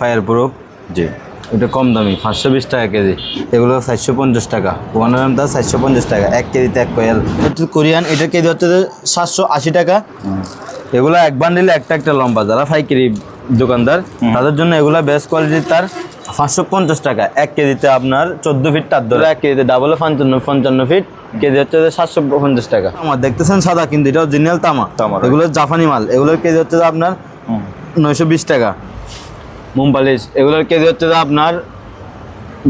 Fire proof জি। এটা কম দামি পাঁচশো বিশ টাকা কেজি। এগুলো চারশো পঞ্চাশ টাকা। ওয়ান এম দাম চারশো পঞ্চাশ টাকা। এক কেজিতে এক কয়েল কোরিয়ান এটা কেজি হচ্ছে সাতশো আশি টাকা। এগুলো এক বান্ডিলে একটা একটা লম্বা। যারা পাইকারি দোকানদার তাদের জন্য এগুলো বেস্ট কোয়ালিটির তার পাঁচশো পঞ্চাশ টাকা। এক কেজিতে আপনার চোদ্দ ফিট তার ধরে এক কেজিতে ডাবল পঞ্চান্ন পঞ্চান্ন ফিট কেজি হচ্ছে সাতশো পঞ্চাশ টাকা। আমার দেখতেছেন সাদা কিন্তু এটা অরিজিনাল তামা। তামা, এগুলো জাপানি মাল। এগুলোর কেজি হচ্ছে আপনার নয়শো বিশ টাকা। মুমপালিশ এগুলোর কেজি হচ্ছে আপনার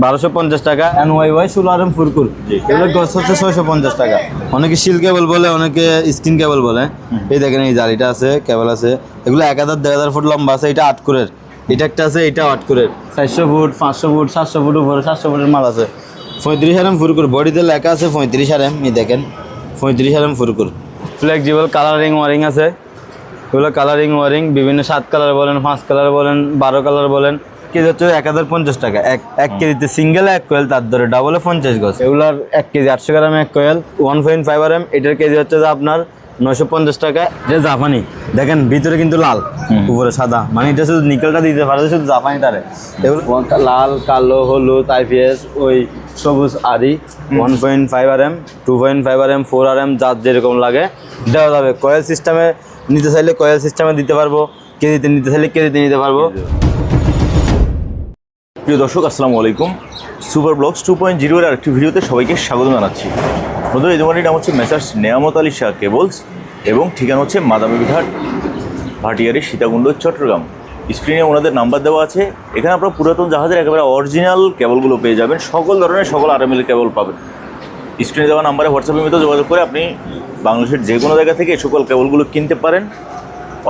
বারোশো পঞ্চাশ টাকা। এন ওয়াই ওয়াই ষোলো আর এম ফুরকুর এগুলোর গছ হচ্ছে ছয়শো পঞ্চাশ টাকা। অনেকে শিল কেবল বলে অনেকে স্কিন কেবল বলে। এই দেখেন এই জালিটা আছে কেবল আছে। এগুলো এক হাজার দেড় হাজার ফুট লম্বা আছে এটা আট কুরের। এটা একটা আছে এটা আট কুরের। চারশো ফুট পাঁচশো ফুট সাতশো ফুট উপরে সাতশো ফুটের মাল আছে। পঁয়ত্রিশ আর এম ফুরকুর। বডিতে লেখা আছে পঁয়ত্রিশ আর এম এই দেখেন। পঁয়ত্রিশ আর এম ফুরকুর। ফ্লেক্সিবল কালারিং ওয়ারিং আছে। এগুলো কালারিং ওয়ারিং বিভিন্ন সাত কালার বলেন পাঁচ কালার বলেন বারো কালার বলেন। কেজি হচ্ছে এক হাজার পঞ্চাশ টাকা। এক এক কেজিতে সিঙ্গেল এক কোয়েল তার ধরে ডাবলে পঞ্চাশ গজ। এগুলোর এক কেজি আটশো গ্রাম এক coil one point five R M এটার কেজি হচ্ছে যে আপনার নয়শো পঞ্চাশ টাকা। এটা জাপানি। দেখেন ভিতরে কিন্তু লাল উপরে সাদা। মানে এটা শুধু নিকেলটা দিতে পারে শুধু জাপানি তারে। এগুলো লাল কালো হলুদ আইপিএস ওই সবুজ আরি one point five R M two point five R M four R M যার যেরকম লাগে দেওয়া যাবে। কয়েল সিস্টেমে নিতে চাইলে কয়েল সিস্টেমে দিতে পারব কেজিতে নিতে চাইলে কেজিতে নিতে পারব। প্রিয় দর্শক, আসসালামু আলাইকুম। সুপার ব্লগস টু পয়েন্ট জিরোর আরেকটি ভিডিওতে সবাইকে স্বাগত জানাচ্ছি। বন্ধুরা এই দোকানটির নাম হচ্ছে মেসার্স নেয়ামত আলী শাহ কেবলস এবং ঠিকানা হচ্ছে মাদামী ঘাট ভাটিয়ারি, সীতাকুণ্ড, চট্টগ্রাম। স্ক্রিনে ওনাদের নাম্বার দেওয়া আছে। এখানে আপনারা পুরাতন জাহাজের একেবারে অরিজিনাল কেবলগুলো পেয়ে যাবেন। সকল ধরনের, সকল আরএমএল কেবল পাবেন। স্ক্রিনে দেওয়া নাম্বারে হোয়াটসঅ্যাপের মধ্যে যোগাযোগ করে আপনি বাংলাদেশের যে কোনো জায়গা থেকে এই সকল কেবলগুলো কিনতে পারেন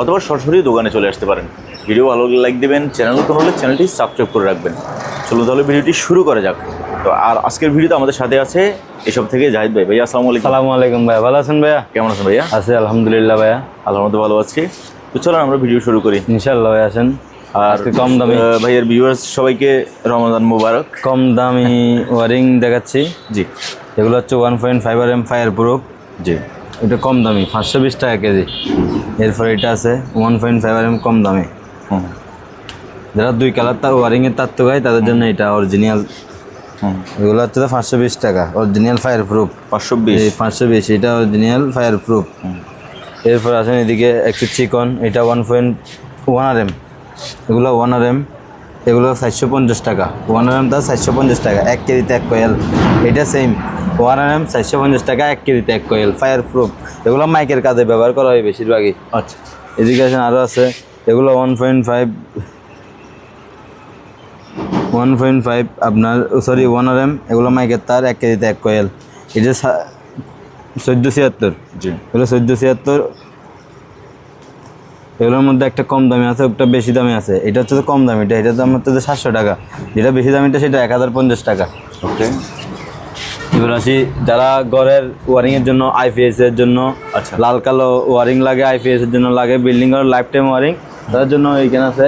অথবা সরাসরি দোকানে চলে আসতে পারেন। ভিডিও ভালো লাইক দেবেন চ্যানেল নতুন হলে চ্যানেলটি সাবস্ক্রাইব করে রাখবেন। চলুন তাহলে ভিডিওটি শুরু করা যাক। তো আর আজকের ভিডিওতে আমাদের সাথে আছে এসব থেকে জাহিদ ভাই। ভাইয়া আসসালামু আলাইকুম। সালামু আলাইকুম ভাইয়া ভালো আছেন ভাইয়া? কেমন আছেন ভাইয়া? আছে আলহামদুলিল্লাহ ভাইয়া। আলহামদুলিল্লাহ ভালো আছি। তো চলুন আমরা ভিডিও শুরু করি। ইনশাল্লাহ ভাইয়া আছেন আর কম দামি। ভাইয়ের ভিউয়ার্স সবাইকে রমজান মুবারক। কম দামি ওয়ারিং দেখাচ্ছি। জি। এগুলো হচ্ছে one point five R M fireproof জি। এটা কম দামি পাঁচশো বিশ টাকা কেজি। এরপর এটা আছে one point five R M কম দামি। যারা দুই কালার তার ওয়ারিংয়ের তার তো গায় তাদের জন্য এটা অরিজিনাল এগুলো হচ্ছে তো পাঁচশো বিশ টাকা অরিজিনাল ফায়ার প্রুফ পাঁচশো বিশ। এই পাঁচশো বিশ এটা অরিজিনাল ফায়ার প্রুফ এরপর আছেন এদিকে একটু চিকন এটা one point one R M এগুলো ওয়ান আর এম এগুলো চারশো পঞ্চাশ টাকা। ওয়ান আর এম তার চারশো পঞ্চাশ টাকা এক কেজিতে এক কয়েল। এটা সেম ওয়ান আর এম চারশো পঞ্চাশ টাকা এক কেজিতে এক কয়েল ফায়ার প্রুফ এগুলো মাইকের কাজে ব্যবহার করা হয় বেশিরভাগই। আচ্ছা। এডুকেশন আরও আছে। এগুলো one point five one point five আপনার সরি ওয়ান আর এম এগুলো মাইকের তার এক কেজিতে এক কয়েল। এটা চোদ্দ ছিয়াত্তর। জি। এগুলো চোদ্দ ছিয়াত্তর এগুলোর মধ্যে একটা কম দামি আছে একটা বেশি দামি আছে। এটা হচ্ছে কম দামি এটা দাম হচ্ছে সাতশো টাকা। যেটা বেশি দামিটা সেটা এক হাজার পঞ্চাশ টাকা। ওকে। এবার আসি যারা ঘরের ওয়ারিংয়ের জন্য আইপিএস এর জন্য আচ্ছা। লাল কালো ওয়ারিং লাগে আইপিএস এর জন্য লাগে বিল্ডিং এর লাইফ টাইম ওয়ারিং তাদের জন্য এইখানে আছে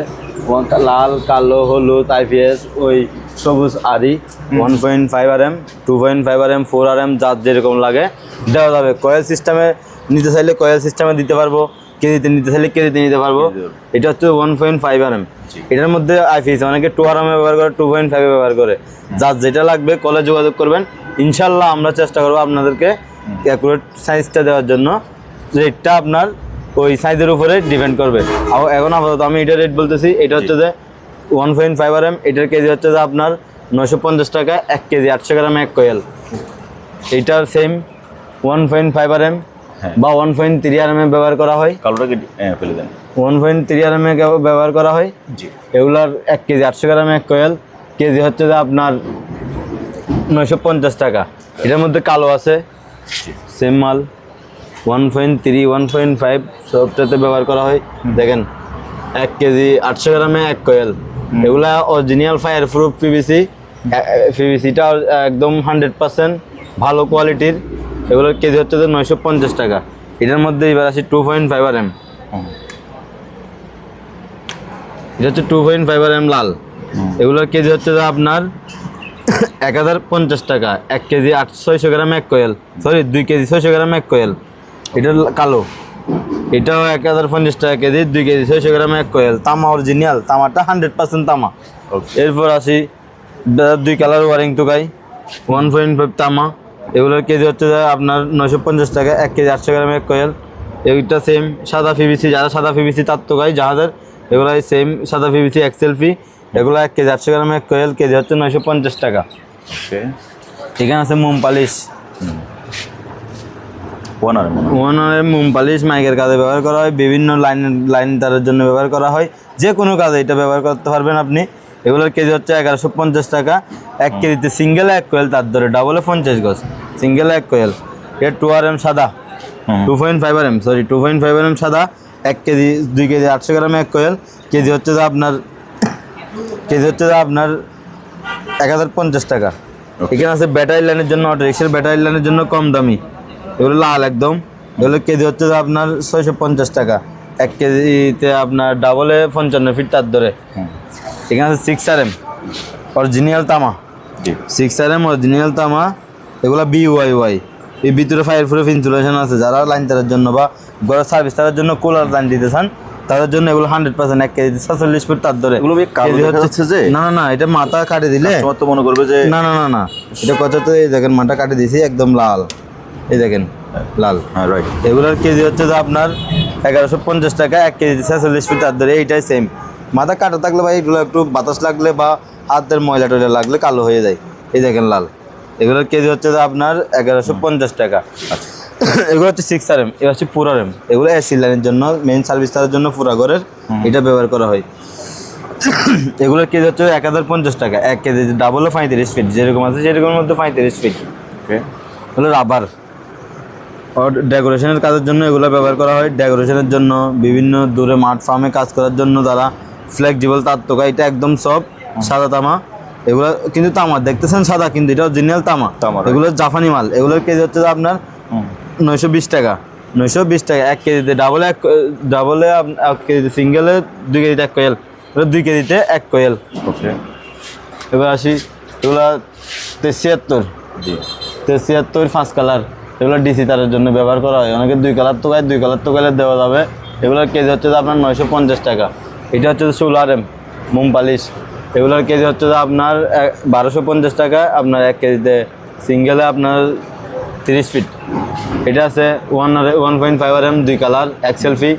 লাল কালো হলুদ আইপিএস ওই সবুজ আরি one point five R M two point five R M four R M যার যেরকম লাগে দেওয়া যাবে। কয়েল সিস্টেমে নিতে চাইলে কয়েল সিস্টেমে দিতে পারব। কেজিতে নিতে চাইলে কেজিতে নিতে পারব। এটা হচ্ছে one point five R M এটার মধ্যে আইপিএস অনেকে টু আর এম ব্যবহার করে টু পয়েন্ট ফাইভ ব্যবহার করে। যার যেটা লাগবে কলে যোগাযোগ করবেন। ইনশাল্লাহ আমরা চেষ্টা করব আপনাদেরকে অ্যাকুরেট সাইজটা দেওয়ার জন্য। রেটটা আপনার ওই সাইজের উপরে ডিপেন্ড করবে। এখন আপাতত আমি এটা রেট বলতেছি এটা হচ্ছে যে one point five R M এটার কেজি হচ্ছে যে আপনার নশো পঞ্চাশ টাকা এক কেজি আটশো গ্রাম এক কোয়েল। এইটার same one point five R M. বা one point three R M ব্যবহার করা হয়। কালোটাকে হ্যাঁ, ফেলে দেন। One point three R M ব্যবহার করা হয়। জি। এগুলার এক কেজি আটশো গ্রাম এক কোয়েল। কেজি হচ্ছে যে আপনার নয়শো পঞ্চাশ টাকা। এটার মধ্যে কালো আছে। সেম মাল। One point three one point five সবটাতে ব্যবহার করা হয়। দেখেন এক কেজি আটশো গ্রামে এক কোয়েল। এগুলা অরিজিনাল ফায়ার প্রুফ পিভিসি পিভিসিটা একদম হান্ড্রেড পার্সেন্ট ভালো কোয়ালিটির এগুলোর কেজি হচ্ছে যে নয়শো পঞ্চাশ টাকা। এটার মধ্যে এবার আসি two point five R M এটা হচ্ছে two point five R M লাল। এগুলোর কেজি হচ্ছে যে আপনার এক হাজার পঞ্চাশ টাকা। এক কেজি আট ছয়শো গ্রাম এক কোয়েল। সরি দুই কেজি ছয়শো গ্রাম এক কোয়েল। এটা কালো। এটাও এক হাজার পঞ্চাশ টাকা কেজি দুই কেজি ছয়শো গ্রাম এক কোয়েল। তামা অরিজিনাল তামাটা হান্ড্রেড পার্সেন্ট তামা। এরপর আসি দুই কালার ওয়ারিং টুকাই ওয়ান পয়েন্ট ফাইভ তামা। এগুলোর কেজি হচ্ছে আপনার নয়শো পঞ্চাশ টাকা এক কেজি আটশো গ্রাম এক কোয়েল। এইটা সেম সাদা পিভিসি যারা সাদা পিভিসি তার তোকাই যাহাদের এগুলো সেম সাদা পিভিসি এক্সেল ফি এগুলো এক কেজি আটশো গ্রাম এক কোয়েল কেজি হচ্ছে নয়শো পঞ্চাশ টাকা। এখানে আছে মোম পালিশ। ওয়ান আর মনে হয়। ওয়ানের মোম পালিশ মাইকের কাজে ব্যবহার করা হয় বিভিন্ন লাইন লাইন তারের জন্য ব্যবহার করা হয় যে কোনো কাজে এটা ব্যবহার করতে পারবেন আপনি। এগুলোর কেজি হচ্ছে এগারোশো পঞ্চাশ টাকা। এক কেজিতে সিঙ্গেল এক কোয়েল তার ধরে ডাবলে পঞ্চাশ গজ। সিঙ্গেল এক কোয়েল। এর টু আর এম সাদা। Two point five R M sorry two point five R M সাদা। এক কেজি দুই কেজি আটশো গ্রাম এক কোয়েল। কেজি হচ্ছে যে আপনার কেজি হচ্ছে যে আপনার এক হাজার পঞ্চাশ টাকা। এখানে আছে ব্যাটারি লাইনের জন্য অটো রিক্সার ব্যাটারি লাইনের জন্য কম দামি। এগুলো লাল একদম। এগুলো কেজি হচ্ছে যে আপনার ছয়শো পঞ্চাশ টাকা। এক কেজিতে আপনার ডাবলে পঞ্চান্ন ফিট তার ধরে। এখানে আছে সিক্স আর এম অরিজিনাল তামা সিক্স আর এম অরিজিনাল তামা এগুলো বি ওয়াই ওয়াই এই ভিতরে ফায়ার প্রুফ ইনসুলেশন আছে। যারা লাইন তারের জন্য বা ঘরের সার্ভিস তারের জন্য কুলার লাইন দিতে চান তাদের জন্য এগুলো হান্ড্রেড পার্সেন্ট এক কেজি সাতচল্লিশ ফুট তার ধরে। এগুলো হচ্ছে- যে। না না না এটা মাথা কাটে দিলে তোমার তো মনে করবে যে না না না না। এটা কত তো এই দেখেন মাথা কাটে দিয়েছি একদম লাল। এই দেখেন লাল। হ্যাঁ রাইট এগুলোর কেজি হচ্ছে যে আপনার এগারোশো পঞ্চাশ টাকা এক কেজি ছেচল্লিশ ফিট তার ধরে এইটাই সেম মাথা কাটা থাকলে ভাই এগুলো একটু বাতাস লাগলে বা হাতের ময়লা টয়লা লাগলে কালো হয়ে যায়। এই দেখেন লাল। এগুলোর কেজি হচ্ছে আপনার এগারোশো পঞ্চাশ টাকা। এগুলো হচ্ছে সিক্স আর এম এগুলো হচ্ছে পুরা এম এগুলো এসি লাইনের জন্য মেইন সার্ভিস তারের জন্য পুরা ঘরের এটা ব্যবহার করা হয়। এগুলোর কেজি হচ্ছে এক হাজার পঞ্চাশ টাকা। এক কেজি ডাবলও পঁয়ত্রিশ ফিট যেরকম আছে সেরকমের মধ্যে পঁয়ত্রিশ ফিট ওকে। হলো রাবার ডেকোরেশনের কাজের জন্য এগুলো ব্যবহার করা হয়। ডেকোরেশনের জন্য বিভিন্ন দূরে মাঠ ফার্মে কাজ করার জন্য তারা ফ্লেক্সিবল তার তোকা এটা একদম সব সাদা তামা। এগুলো কিন্তু তামা দেখতেছেন সাদা কিন্তু এটা অরিজিনাল তামা। তামা, এগুলো জাপানি মাল এগুলোর কেজি হচ্ছে আপনার নয়শো বিশ টাকা। নয়শো বিশ টাকা এক কেজিতে ডাবলে এক ডাবলে এক কেজিতে সিঙ্গেলে দুই কেজিতে এক কোয়েল দুই কেজিতে এক কোয়েল ওকে এবার আসি এগুলো ছিয়াত্তর। জি। ছিয়াত্তর পাঁচ কালার এগুলো ডিসি তারের জন্য ব্যবহার করা হয়। অনেকে দুই কালার তো গায়ে দুই কালার তো গেলে দেওয়া যাবে। এগুলোর কেজি হচ্ছে আপনার নয়শো পঞ্চাশ টাকা। এটা হচ্ছে সোলার এম মোম পালিশ। এগুলোর কেজি হচ্ছে আপনার বারোশো পঞ্চাশ টাকা আপনার এক কেজিতে সিঙ্গেলে আপনার তিরিশ ফিট। এটা আছে one one point five R M দুই কালার এক্সেল ফি।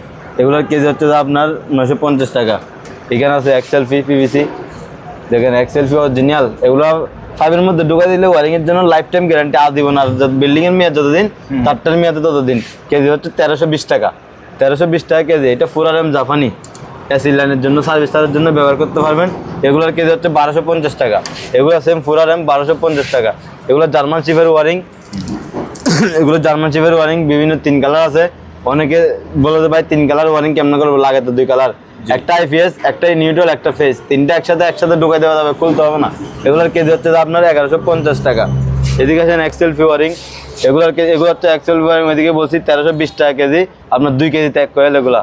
এগুলোর কেজি হচ্ছে যে আপনার নয়শো পঞ্চাশ টাকা। এখানে আছে এক্সেল ফি পিভিসি। দেখেন এক্সেল ফি অরিজিনাল। এগুলো ফাইভের মধ্যে ঢুকা দিলে ওয়ারিংয়ের জন্য লাইফ টাইম গ্যারান্টি আর দিব না। আর বিল্ডিং এর মেয়াদ যতদিন তারটার মেয়াদ ততদিন। কেজি হচ্ছে তেরোশো বিশ টাকা। তেরোশো বিশ টাকা কেজি। এটা ফুরার এম জাপানি। এসি লাইনের জন্য সার্ভিস তারের জন্য ব্যবহার করতে পারবেন। এগুলোর কেজি হচ্ছে বারোশো পঞ্চাশ টাকা। এগুলো সেম ফুরার এম বারোশো পঞ্চাশ টাকা। এগুলো জার্মান চিপের ওয়ারিং এগুলো জার্মান চিপের ওয়ারিং বিভিন্ন তিন কালার আছে। অনেকে বলে ভাই তিন কালার ওয়ারিং কেমন করব? লাগে তো দুই কালার একটা আইপিএস একটা নিউট্রাল একটা ফেস তিনটা একসাথে একসাথে ঢুকাই দেওয়া যাবে খুলতে হবে না। এগুলোর কেজি হচ্ছে আপনার এগারোশো পঞ্চাশ টাকা। এদিকে আছেন এক্সেল ফি ওয়ারিং এগুলোর কেজি এগুলো ফি ওয়ারিং ওইদিকে বলছি তেরোশো বিশ টাকা কেজি আপনার দুই কেজি ত্যাগ কয়েল এগুলা.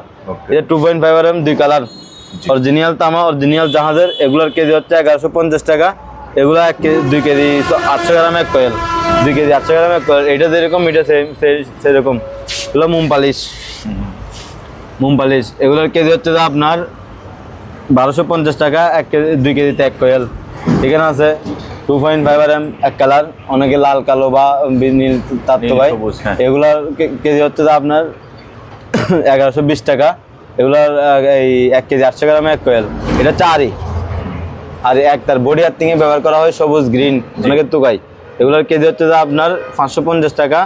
এটা two point five R M দুই কালার অরিজিনাল তামা অরিজিনাল জাহাজের এগুলোর কেজি হচ্ছে এগারোশো পঞ্চাশ টাকা। এগুলো এক কেজি দুই কেজি আটশো গ্রাম এক কয়েল দুই কেজি আটশো গ্রাম এক কয়েল এটা যেরকম এটা সেরকম। এগুলো মোম পালিশ। মোম পালিশ। এগুলোর কেজি হচ্ছে আপনার বারোশো পঞ্চাশ টাকা এক কেজি দুই কেজিতে এক কয়েল এখানে আছে two point five R M এক কালার অনেকে লাল কালো বা নীল তার তো ভাই। হ্যাঁ। এগুলোর কেজি হচ্ছে যে আপনার এগারোশো বিশ টাকা। এগুলোর এই এক কেজি আটশো গ্রামে এক কোয়েল। এটা চারই। আর এক তার বডি আর্থিংয়ে ব্যবহার করা হয় সবুজ গ্রিন অনেকে তুকাই। এগুলোর কেজি হচ্ছে যে আপনার পাঁচশো পঞ্চাশ টাকা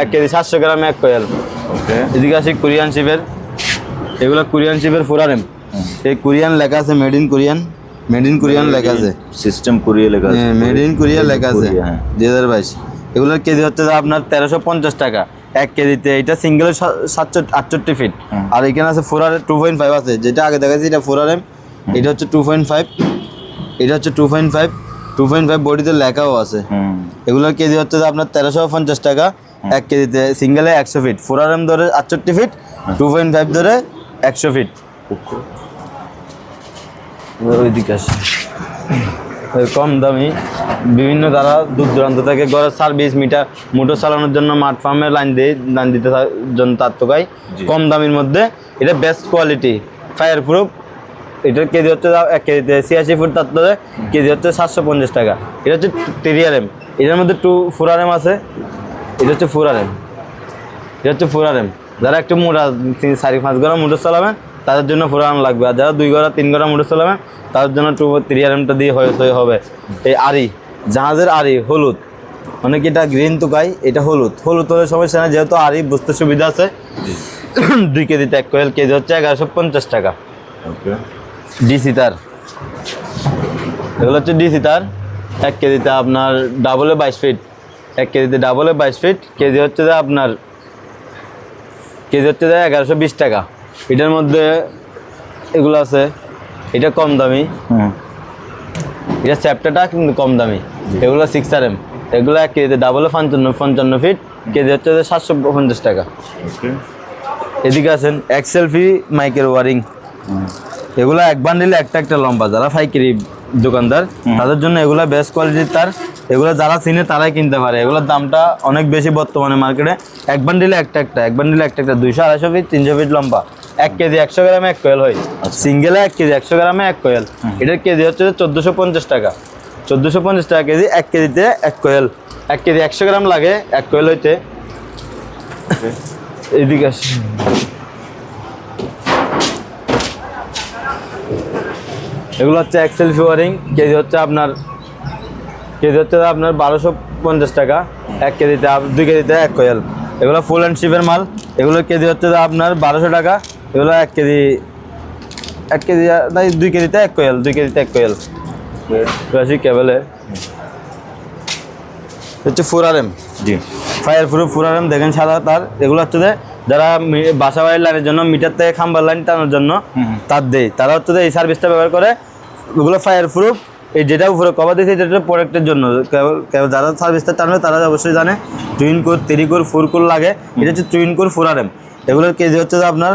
এক কেজি সাতশো গ্রামে এক কোয়েল। এদিকে আসি কোরিয়ান শিপের। এগুলো কোরিয়ান শিপের ফুরারেম এই কোরিয়ান লেখা আছে made in Korean made in Korean লেখা আছে। সিস্টেম কুরিয়ে লেখা আছে। মেড ইন কোরিয়া লেখা আছে। হ্যাঁ। দুই হাজার বাইশ। এগুলোর কেজি হচ্ছে আপনার তেরোশো পঞ্চাশ টাকা এক কেজিতে। এটা সিঙ্গেল সাতশো আটষট্টি ফিট আর এখানে আছে ফোর আর টু পয়েন্ট ফাইভ আছে। যেটা আগে দেখাচ্ছি এটা ফোর আর এম এটা হচ্ছে টু পয়েন্ট ফাইভ এটা হচ্ছে two point five two point five বডিতে লেখাও আছে। এগুলোর কেজি হচ্ছে আপনার তেরোশো পঞ্চাশ টাকা এক কেজিতে। সিঙ্গেলে একশো ফিট ফোর আর এম ধরে আটষট্টি ফিট টু পয়েন্ট ফাইভ ধরে একশো ফিট ওইদিকে আসে। কম দামি বিভিন্ন তারা দূর দূরান্ত থেকে ঘরের সার্ভিস মিটার মোটর চালানোর জন্য মাঠ ফার্মে লাইন দিয়ে লাইন দিতে জন্য তার তোকাই। কম দামির মধ্যে এটা বেস্ট কোয়ালিটি ফায়ার প্রুফ এটার কেজি হচ্ছে দাও- এক কেজিতে ছিয়াশি ফুট তার ধরে কেজি হচ্ছে সাতশো পঞ্চাশ টাকা। এটা হচ্ছে টেরিয়ার এম এটার মধ্যে টু ফোর আর এম আছে। এটা হচ্ছে ফোর আর এম এটা হচ্ছে ফোর আর এম যারা একটু মোটা তিন চারি পাঁচ গড়া মোটর চালাবেন তাদের জন্য ফোর আর এম লাগবে। আর যারা দুই গড়া তিন গড়া মোটর চালাবেন তাদের জন্য টু থ্রি আর এমটা দিয়ে হয়ে হবে। এই আরি জাহাজের আরি হলুদ। অনেক এটা গ্রিন তুকাই এটা হলুদ। হলুদ হলে সমস্যা না যেহেতু আরি বুঝতে সুবিধা আছে। দুই কেজিতে এক কোয়েল কেজি হচ্ছে এগারোশো পঞ্চাশ টাকা। ডিসি তার। এগুলো হচ্ছে ডিসি তার। এক কেজিতে আপনার ডাবলে বাইশ ফিট এক কেজিতে ডাবলে বাইশ ফিট কেজি হচ্ছে যে আপনার কেজি হচ্ছে যে এগারোশো বিশ টাকা। এটার মধ্যে এগুলো আছে। এটা কম দামি। হ্যাঁ। এটা চ্যাপ্টারটা কিন্তু কম দামি। এগুলো সিক্স আর এম এগুলো এক কেজিতে ডাবলে পঞ্চান্ন পঞ্চান্ন ফিট কেজি হচ্ছে সাতশো পঞ্চাশ টাকা। এদিকে আছেন এক্সেলফি মাইকের ওয়ারিং। এগুলো এক বান্ডিলে একটা একটা লম্বা। যারা পাইকারি দোকানদার তাদের জন্য এগুলো বেস্ট কোয়ালিটির তার এগুলো যারা চিনে তারাই কিনতে পারে। এগুলোর দামটা অনেক বেশি বর্তমানে মার্কেটে এক বান্ডিলে একটা একটা এক বান্ডিলে একটা একটা দুইশো আড়াইশো ফিট তিনশো ফিট লম্বা। এক কেজি একশো গ্রামে এক কোয়েল হয়। সিঙ্গেলে এক কেজি একশো গ্রামে এক কোয়েল এটার কেজি হচ্ছে চোদ্দোশো পঞ্চাশ টাকা। চোদ্দোশো পঞ্চাশ টাকা কেজি এক কেজিতে এক কোয়েল এক কেজি একশো গ্রাম লাগে এক কোয়েল হইতে। এদিকে আসি। এগুলো হচ্ছে এক্সেল ফিওয়ারিং কেজি হচ্ছে আপনার কেজি হচ্ছে আপনার বারোশো পঞ্চাশ টাকা। এক কেজিতে দুই কেজিতে এক কোয়েল। এগুলো ফুল অ্যান্ড শিপের মাল। এগুলো কেজি হচ্ছে আপনার বারোশো টাকা। এগুলো এক কেজি এক কেজি নাই দুই কেজিতে এক কোয়েল দুই কেজিতে এক কোয়েল। রাশি কেবলে হচ্ছে ফোর আর এম। জি। ফায়ার প্রুফ ফুরারাম দেখেন সাদা তার। এগুলো হচ্ছে যে যারা বাসা বাড়ির লাইনের জন্য মিটার থেকে খাম্বার লাইন টানার জন্য তার দেয়। তারা হচ্ছে এই সার্ভিসটা ব্যবহার করে ওগুলো ফায়ার প্রুফ এই যেটা উপরে কভার দিয়েছে যেটা প্রোডাক্টের জন্য। যারা সার্ভিসটা টানবে তারা অবশ্যই জানে টুইন কোর তেরি কোর ফোর কোর লাগে। এটা হচ্ছে টুইন কোর ফুরারেম এগুলোর কেজি হচ্ছে আপনার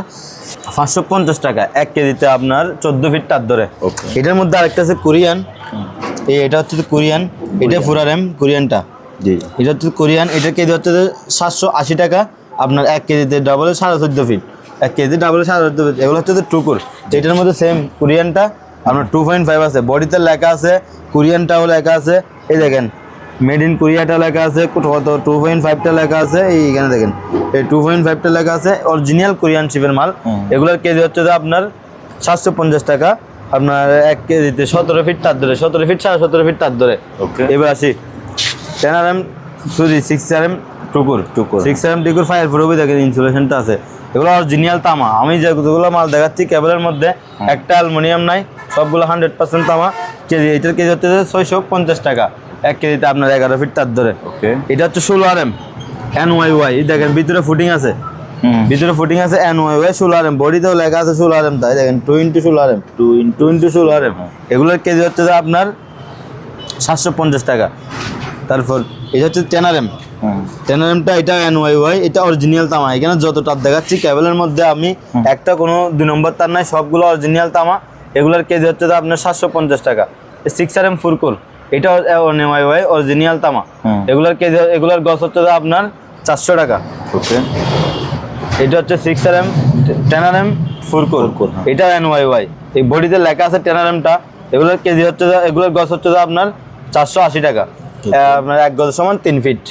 পাঁচশো পঞ্চাশ টাকা এক কেজিতে আপনার চোদ্দ ফিট তার ধরে। এটার মধ্যে আরেকটা আছে কোরিয়ান এই এটা হচ্ছে কোরিয়ান এটা ফোর আর এম কোরিয়ানটা জি। এটা হচ্ছে কোরিয়ান এটার কেজি হচ্ছে সাতশো আশি টাকা। আপনার এক কেজিতে ডাবলে সাড়ে চোদ্দ ফিট এক কেজিতে ডাবলে সাড়ে চোদ্দ ফিট এগুলো হচ্ছে টুকুর। এটার মধ্যে সেম কোরিয়ানটা আপনার টু পয়েন্ট ফাইভ আছে। বডিতে লেখা আছে কোরিয়ানটাও লেখা আছে। এই দেখেন মেড ইন কোরিয়াটা লেখা আছে কত টু পয়েন্ট ফাইভটা লেখা আছে। এই এখানে দেখেন এই টু পয়েন্ট ফাইভটা লেখা আছে অরিজিনাল কোরিয়ান শিপের মাল। এগুলোর কেজি হচ্ছে যে আপনার সাতশো পঞ্চাশ টাকা। আপনার এক কেজিতে সতেরো ফিট তার ধরে সতেরো ফিট সাড়ে সতেরো ফিট তার ধরে। ওকে এবার আসি। Ten R M sorry six R M two core two core. Six M two core fire প্রুফই দেখেন ইনসুলেশনটা আছে। এগুলো অরিজিনাল তামা। আমি যেগুলো মাল দেখাচ্ছি কেবলের মধ্যে একটা অ্যালুমিনিয়াম নাই সবগুলো হান্ড্রেড পার্সেন্ট তামা। কেজি এটার কেজি হচ্ছে ছয়শো পঞ্চাশ টাকা। এক কেজিতে আপনার এগারো ফিট তার ধরে। ওকে। এটা হচ্ছে ষোলো R M N Y Y দেখেন ভিতরে ফুটিং আছে। ভিতরে ফুটিং আছে এন ওয়াই ওয়াই ষোলো আর এম বডিতেও লেখা আছে ষোলো আর এম তাই দেখেন টু ইন্টু ষোলো R M two two into ষোলো আর এম এগুলোর কেজি হচ্ছে যে আপনার সাতশো পঞ্চাশ টাকা। তারপর এটা হচ্ছে টেন আর এম হুম এমটা এটা এন ওয়াই এটা অরিজিনাল তামা। এখানে যত তার দেখাচ্ছি কেবলের মধ্যে আমি একটা কোনো দুই নম্বর তার নাই সবগুলো অরিজিনাল তামা। এগুলোর কেজি হচ্ছে যে আপনার সাতশো পঞ্চাশ টাকা। সিক্স আর এম ফুরকুর এটা এন ওয়াই ওয়াই অরিজিনাল তামা। এগুলোর কেজি এগুলোর গছ হচ্ছে আপনার চারশো টাকা। ওকে। এটা হচ্ছে six R M ten R M four core, হ্যাঁ। এটা এন ওয়াই এই বডিতে লেখা আছে টেন আর এমটা এগুলোর কেজি হচ্ছে এগুলোর গছ হচ্ছে আপনার চারশো আশি টাকা। আপনার এক গজ সমান তিন feet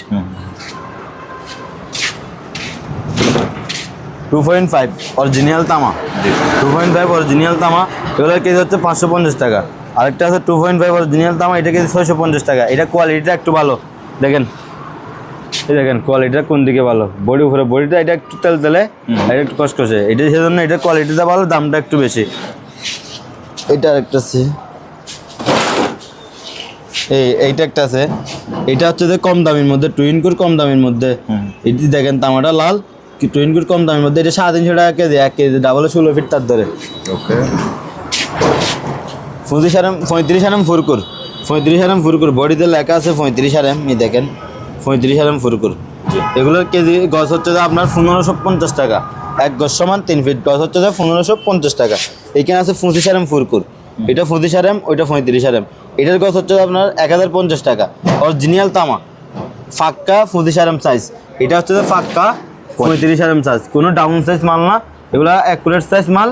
two point five original তামা। টু পয়েন্ট ফাইভ অরিজিনাল তামা এগুলোর কেজি হচ্ছে পাঁচশো পঞ্চাশ টাকা। আরেকটা আছে টু পয়েন্ট ফাইভ অরিজিনাল তামা এটা কেজি ছয়শো পঞ্চাশ টাকা। এটা কোয়ালিটিটা একটু ভালো। দেখেন। এই দেখেন কোয়ালিটিটা কোন দিকে ভালো? বডি উপরে। বডিটা এটা একটু তেল তেলে এটা একটু কসকসে এটা সেজন্য এটা কোয়ালিটিটা ভালো দামটা একটু বেশি। এটা একটা আছে। এই এইটা একটা আছে। এটা হচ্ছে যে কম দামের মধ্যে টুইন কোর কম দামের মধ্যে। এটি দেখেন তামাটা লাল কি টুইন কোর কম দামের মধ্যে। এটা সাড়ে তিনশো টাকা কেজি এক কেজি ডাবল ষোলো ফিট তার ধরে। ওকে। পঁয়ত্রিশ আরাম পঁয়ত্রিশ আরাম ফুরকুর পঁয়ত্রিশ আরাম ফুরকুর বডিতে লেখা আছে পঁয়ত্রিশ আরাম এই দেখেন। পঁয়ত্রিশ আরাম ফুরকুর এগুলোর কেজি গছ হচ্ছে যে আপনার পনেরোশো পঞ্চাশ টাকা। এক গজ সমান তিন ফিট গছ হচ্ছে যে পনেরোশো পঞ্চাশ টাকা। এখানে আছে পঁচিশ আরাম ফুরকুর এটা পঁচিশ আর এম ওইটা পঁয়ত্রিশ আর এম এটার গছ হচ্ছে আপনার এক হাজার পঞ্চাশ টাকা। অরিজিনাল তামা। ফাক্কা পঁচিশ আর এম সাইজ এটা হচ্ছে ফাক্কা পঁয়ত্রিশ আর এম সাইজ কোনো ডাউন সাইজ মাল না। এগুলো অ্যাকুরেট সাইজ মাল।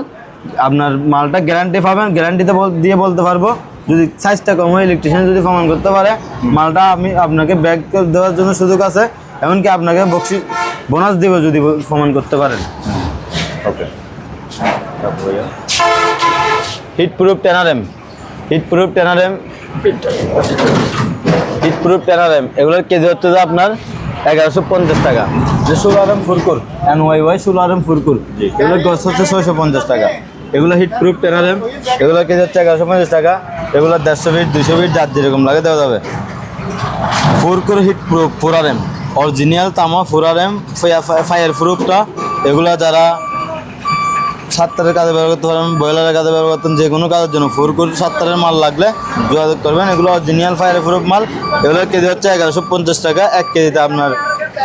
আপনার মালটা গ্যারান্টি পাবেন। গ্যারান্টিতে দিয়ে বলতে পারব। যদি সাইজটা কম হয় ইলেকট্রিশিয়ান যদি প্রমাণ করতে পারে মালটা আমি আপনাকে ব্যাগ দেওয়ার জন্য সুযোগ আছে। এমনকি আপনাকে বক্সি বোনাস দেবে যদি প্রমাণ করতে পারেন। Okay. Heat proof ten R M heat proof ten R M heat proof ten R M এগুলোর কেজি হচ্ছে যে আপনার এগারোশো পঞ্চাশ টাকা। যে ষোলো R M four core N Y Y M four core. এগুলোর গছ হচ্ছে ছয়শো পঞ্চাশ টাকা। এগুলো heat proof ten R M এগুলোর কেজি হচ্ছে এগারোশো পঞ্চাশ টাকা। এগুলো দেড়শো ফিট দুশো ফিট যার যেরকম লাগে দেওয়া যাবে। Four core heat proof four R M original তামা ফোর আর এম ফায়ার প্রুফটা এগুলো যারা সাত্তারের কাজে ব্যবহার করতে পারেন বয়লারের কাজে ব্যবহার করতেন যে কোনো কাজের জন্য। ফুরকুর সাত্তারের মাল লাগলে যোগাযোগ করবেন। এগুলো অরিজিনাল ফায়ার প্রুফ মাল। এগুলোর কেজি হচ্ছে এগারোশো পঞ্চাশ টাকা এক কেজিতে আপনার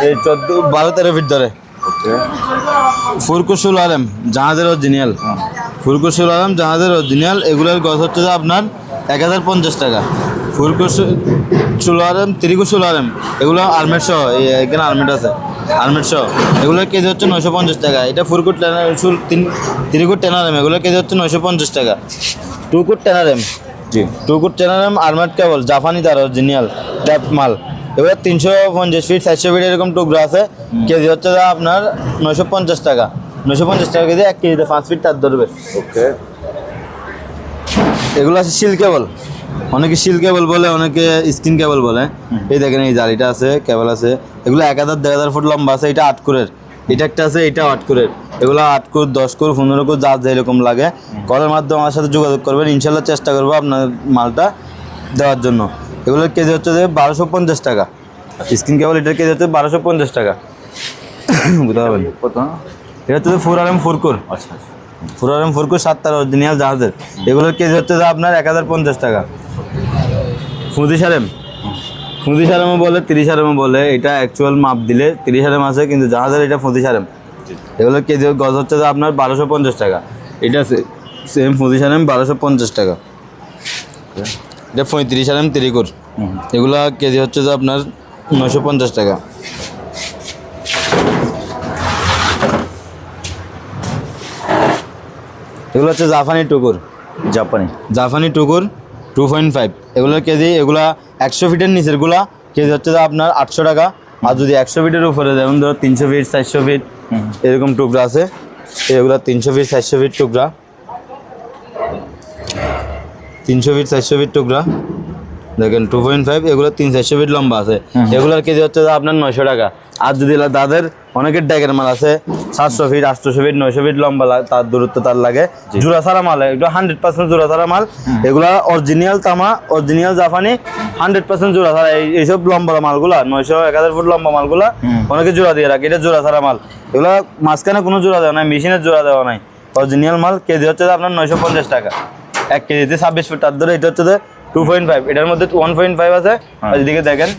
এই চোদ্দ বারো তেরো ফিট ধরে। ওকে। ফুরকুশুল আলম জাহাজের অরিজিনাল ফুরকুশুল আলম জাহাজের অরিজিনাল এগুলোর গছ হচ্ছে যে আপনার এক হাজার পঞ্চাশ টাকা। ফুরকুশুল আলম ত্রিকুশুল আলম এগুলো আলমেট সহ এখানে আলমেট আছে। আলমেট সহ এগুলোর কেজি হচ্ছে নয়শো পঞ্চাশ টাকা। এটা ফুরকুট শুল তিন ত্রিকুট টেনার এম এগুলোর কেজি হচ্ছে নয়শো পঞ্চাশ টাকা। টুকুট টেনার এম জি। টুকুট টেনার এম আলমেট কেবল জাপানি তার অরিজিনাল ট্যাপ মাল এবার তিনশো পঞ্চাশ ফিট চারশো ফিট এরকম টুকরা আছে। কেজি হচ্ছে আপনার নয়শো পঞ্চাশ টাকা। নয়শো পঞ্চাশ টাকা কেজি এক কেজিতে পাঁচ ফিট তার ধরবে। ওকে এগুলো আছে শিল কেবল অনেকে শিল কেবল বলে অনেকে স্কিন কেবল বলে। এই দেখেন এই জালিটা আছে কেবল আছে। এগুলো এক হাজার দেড় হাজার ফুট লম্বা আছে এটা আট কুরের। এটা একটা আছে এটা আট কুরের। এগুলো আট কুর দশ কুর পনেরো কুর যা যেরকম লাগে। কলের মাধ্যমে আমার সাথে যোগাযোগ করবেন। ইনশাল্লাহ চেষ্টা করব আপনার মালটা দেওয়ার জন্য। এগুলোর কেজি হচ্ছে যে বারোশো পঞ্চাশ টাকা। স্কিন কেবল এটার কেজি হচ্ছে বারোশো পঞ্চাশ টাকা। বুঝতে পারবেন? এটা হচ্ছে ফোর আর এম ফোরকুর আচ্ছা আচ্ছা। ফোর আর এম ফোরকুর সাতটার অরিজিনাল জাহাজের। এগুলোর কেজি হচ্ছে যে আপনার এক হাজার পঞ্চাশ টাকা। ফুঁদি সারেম? ফুঁদি সারেমও বলে তিরিশ সারেমও বলে এটা অ্যাকচুয়াল মাপ দিলে তিরিশ সারেম আছে কিন্তু জাহাজের এটা ফুঁদি সারেম। এগুলোর কেজি গজ হচ্ছে যে আপনার বারোশো পঞ্চাশ টাকা। এটা সেম ফুঁদি সারেম বারোশো পঞ্চাশ টাকা। এটা পঁয়ত্রিশ সারেম তিরিকুর। এগুলো কেজি হচ্ছে যে আপনার নশো পঞ্চাশ টাকা। এগুলো হচ্ছে জাফানি টুকুর। জাপানি। জাফানি two core two point five এগুলোর কেজি এগুলা একশো ফিটের নিচেরগুলা। কেজি হচ্ছে আপনার আটশো টাকা। আর যদি একশো ফিটের উপরে যেমন ধরো তিনশো ফিট চারশো ফিট এরকম টুকরা আছে। এগুলো তিনশো ফিট চারশো ফিট টুকরা। তিনশো ফিট চারশো ফিট টুকরা। দেখেন টু পয়েন্ট ফাইভ এগুলো তিন চারশো ফিট লম্বা আছে। এগুলোর কেজি হচ্ছে আপনার নয়শো টাকা। আর যদি তাদের অনেকের ড্যাগের মাল আছে সাতশো ফিট আটশো ফিট নয়শো ফিট লম্বা তার দূরত্ব তার লাগে। জোড়া ছাড়া মাল একটু হান্ড্রেড পার্সেন্ট জোড়া ছাড়া মাল। এগুলা অরিজিনাল তামা অরিজিনাল জাপানি হান্ড্রেড পার্সেন্ট জোড়া ছাড়া। এই এইসব লম্বা মালগুলা নয়শো এক হাজার ফুট লম্বা মালগুলা অনেকে জোড়া দিয়ে রাখে। এটা জোড়া ছাড়া মাল। এগুলা মাঝখানে কোনো জোড়া দেওয়া নাই মেশিনের জোড়া দেওয়া নাই। অরিজিনাল মাল কেজি হচ্ছে আপনার নয়শো পঞ্চাশ টাকা। এক কেজিতে ছাব্বিশ ফুট তার ধরে এটা হচ্ছে টু পয়েন্ট ফাইভ এটার মধ্যে ওয়ান পয়েন্ট ফাইভ আছে। আর এদিকে দেখেন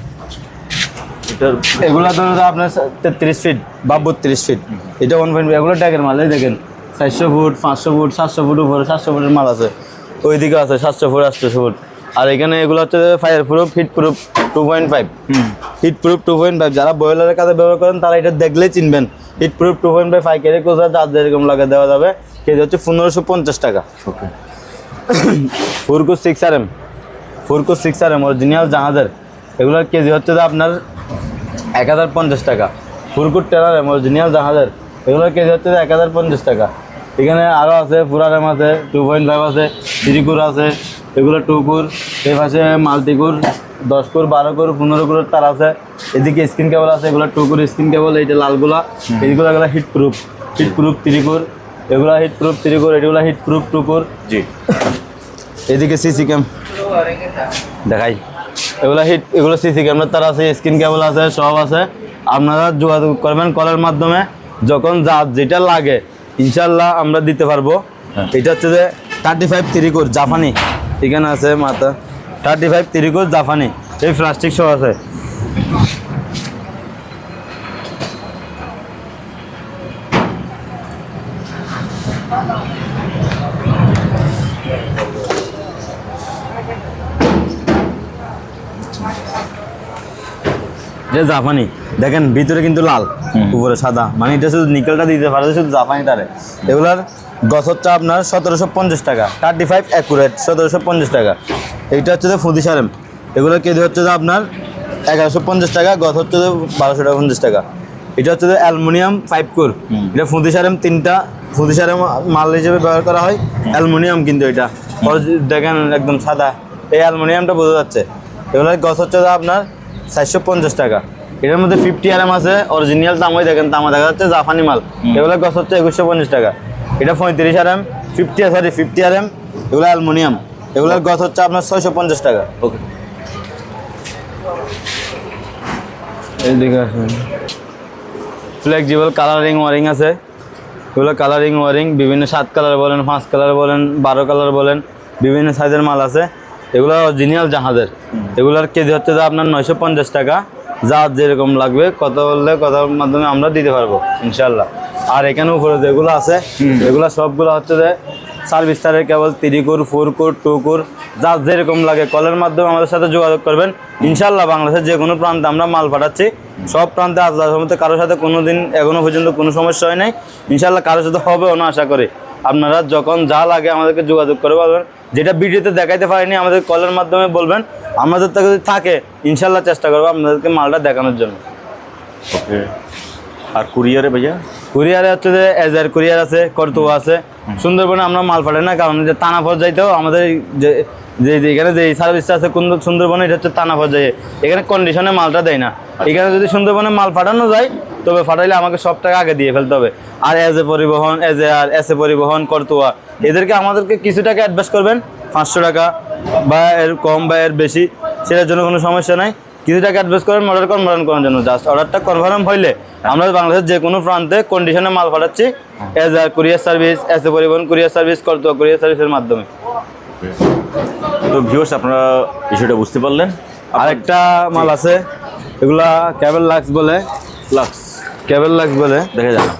এগুলো যে আপনার তেত্রিশ ফিট বা বত্রিশ ফিট এটা ওয়ান পয়েন্ট এগুলো ট্যাগের মাল দেখেন চারশো ফুট পাঁচশো ফুট সাতশো ফুট উপরে সাতশো ফুটের মাল আছে। ওইদিকে আছে সাতশো ফুট আটশো ফুট। আর এখানে এগুলো হচ্ছে fire proof heat proof two point five heat proof two point five যারা বয়লারের কাজে ব্যবহার করেন তারা এটা দেখলেই চিনবেন। Heat proof two point five ফাইকারি কোথায় যার যেরকম লাগে দেওয়া যাবে। কেজি হচ্ছে পনেরোশো পঞ্চাশ টাকা। Okay four core six R M four core six R M original জাহাজের। এগুলোর কেজি হচ্ছে যে আপনার এক হাজার পঞ্চাশ টাকা। ফুরকুট টেনার এম অরিজিনাল জাহাজের। এগুলোর কেজি হচ্ছে যে এক হাজার পঞ্চাশ টাকা। এখানে আরও আছে ফুরার এম আছে টু পয়েন্ট ফাইভ আছে থ্রিকুর আছে এগুলো টু কুর এই পাশে মাল্টিকুর দশ কুর বারো কুর পনেরো কুরের তার আছে। এদিকে স্ক্রিন কেবল আছে এগুলো টু কুর স্ক্রিন কেবল এইটা লালগুলা এইগুলো এগুলো heat proof heat proof three core. এগুলো হিট প্রুফ ত্রিকুর এগুলো হিট প্রুফ টুকুর জি। এদিকে সিসি ক্যাম দেখাই। এগুলো হিট এগুলো সিসি ক্যামেরা তার আছে স্ক্রিন কেবল আছে সব আছে। আপনারা যোগাযোগ করবেন কলের মাধ্যমে। যখন যা যেটা লাগে ইনশাল্লাহ আমরা দিতে পারব। হ্যাঁ। এটা হচ্ছে যে থার্টি ফাইভ তিরিকুর জাপানি। এখানে আছে মাথা। থার্টি ফাইভ তিরিকুর জাপানি। এই প্লাস্টিক সহ আছে। এটা জাপানি দেখেন ভিতরে কিন্তু লাল উপরে সাদা। মানে এটা শুধু নিকেলটা দিতে পারে শুধু জাপানি তারে। এগুলার গছ হচ্ছে আপনার সতেরোশো পঞ্চাশ টাকা থার্টি ফাইভ অ্যাকুরেট সতেরোশো পঞ্চাশ টাকা। এইটা হচ্ছে যে ফুদি সারেম এগুলোর কেজি হচ্ছে যে আপনার এগারোশো পঞ্চাশ টাকা গছ হচ্ছে যে বারোশো টাকা পঞ্চাশ টাকা। এটা হচ্ছে যে অ্যালুমিনিয়াম ফাইভ কোর এটা ফুদি সারেম তিনটা ফুদি সারেম মাল হিসেবে ব্যবহার করা হয়। অ্যালুমিনিয়াম কিন্তু এটা। দেখেন একদম সাদা। এই অ্যালুমিনিয়ামটা বোঝা যাচ্ছে। এগুলোর গছ হচ্ছে যে আপনার চারশো পঞ্চাশ টাকা। এটার মধ্যে ফিফটি আর এম আছে অরিজিনাল দামই দেখেন তামা দেখা যাচ্ছে জাপানি মাল। এগুলো গছ হচ্ছে একুশশো পঞ্চাশ টাকা। এটা পঁয়ত্রিশ R M fifty sorry fifty R M এগুলো অ্যালুমিনিয়াম এগুলোর গছ হচ্ছে আপনার ছয়শো পঞ্চাশ টাকা। ওকে এইদিকে আসেন। ফ্লেক্সিবল কালারিং ওয়ারিং আছে। এগুলো কালারিং ওয়ারিং বিভিন্ন সাত কালার বলেন পাঁচ কালার বলেন বারো কালার বলেন বিভিন্ন সাইজের মাল আছে। এগুলো অরিজিনাল জাহাজের। এগুলোর কেজি হচ্ছে যে আপনার নয়শো পঞ্চাশ টাকা। যা যেরকম লাগবে কত বললে কথার মাধ্যমে আমরা দিতে পারব ইনশাল্লাহ আর এখানে উপরে যেগুলো আছে এগুলো সবগুলো হচ্ছে যে সার্ভিস তারের cable three core four core two core যা যেরকম লাগে। কলের মাধ্যমে আমাদের সাথে যোগাযোগ করবেন। ইনশাল্লাহ বাংলাদেশের যে কোনো প্রান্তে আমরা মাল পাঠাচ্ছি। সব প্রান্তে আল্লাহর মধ্যে কারোর সাথে কোনো দিন এখনও পর্যন্ত কোনো সমস্যা হয় নাই। ইনশাল্লাহ কারোর সাথে হবেও না আশা করি। আপনারা যখন যা লাগে আমাদেরকে যোগাযোগ করে বলবেন। যেটা ভিডিওতে দেখাইতে পারিনি আমাদের কলের মাধ্যমে বলবেন। আমাদের তো যদি থাকে ইনশাল্লাহ চেষ্টা করব আপনাদেরকে মালটা দেখানোর জন্য। ওকে। আর কুরিয়ারে ভাইয়া? কুরিয়ারে হচ্ছে যে এজার কুরিয়ার আছে কর্তব্য আছে। সুন্দরবনে আমরা মাল পাঠাই না কারণ যে তানাফর যাইতেও আমাদের যে যে এখানে যে সার্ভিসটা আছে কোন সুন্দরবনে, এটা হচ্ছে টানা পর্যায়ে এখানে কন্ডিশনে মালটা দেয় না। এখানে যদি সুন্দরবনে মাল পাঠানো যায়, তবে পাঠাইলে আমাকে সব টাকা আগে দিয়ে ফেলতে হবে। আর এজ এ পরিবহন as a R S A পরিবহন, কর্তুয়া, এদেরকে আমাদেরকে কিছু টাকা অ্যাডভান্স করবেন, পাঁচশো টাকা বা এর কম বা এর বেশি, সেটার জন্য কোনো সমস্যা নাই। কিছু টাকা অ্যাডভান্স করেন অর্ডার কনফার্ম করার জন্য। জাস্ট অর্ডারটা কনফার্ম হইলে, আমরা বাংলাদেশের যে কোনো প্রান্তে কন্ডিশনে মাল পাঠাচ্ছি এজ আর courier service S A Paribahan courier service করতো কুরিয়ার সার্ভিসের মাধ্যমে। তো ভিউয়ার্স আপনারা বিষয়টা বুঝতে পারলেন। আরেকটা মাল আছে এগুলা ক্যাবেল লাক্স বলে। লাক্স ক্যাবেল লাক্স বলে। দেখা যায় না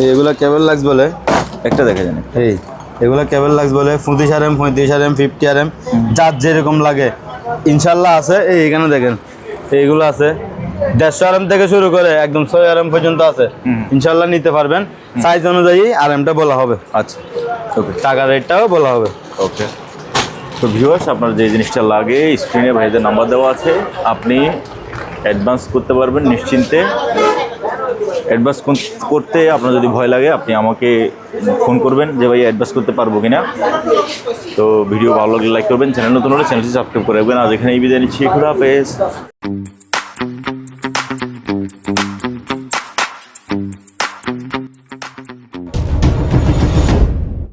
এই এগুলা ক্যাবেল লাক্স বলে। একটা দেখা যায় না এই এগুলো কেবল লাক্স বলে। পঁয়ত্রিশ আর এম পঁয়ত্রিশ R M fifty R M যার যেরকম লাগে। ইনশাল্লাহ আছে। এই এখানে দেখেন। এইগুলো আছে। দেড়শো আর এম থেকে শুরু করে একদম ছয় আর এম পর্যন্ত আছে। ইনশাল্লাহ নিতে পারবেন। সাইজ অনুযায়ী আর এমটা বলা হবে। আচ্ছা। ওকে টাকা রেটটাও বলা হবে। ওকে তো ভিউয়ার্স আপনার যে জিনিসটা লাগে স্ক্রিনে ভাইদের নাম্বার দেওয়া আছে। আপনি অ্যাডভান্স করতে পারবেন নিশ্চিন্তে। অ্যাডভান্স করতে আপনার যদি ভয় লাগে, আপনি আমাকে ফোন করবেন যে, ভাই অ্যাডভান্স করতে পারব কি না তো ভিডিও ভালো লাগলে লাইক করবেন। চ্যানেল নতুন হলে চ্যানেলটি সাবস্ক্রাইব করে রাখবেন। আর এখানে এই বিদায় নিচ্ছি। খুদা হাফেজ।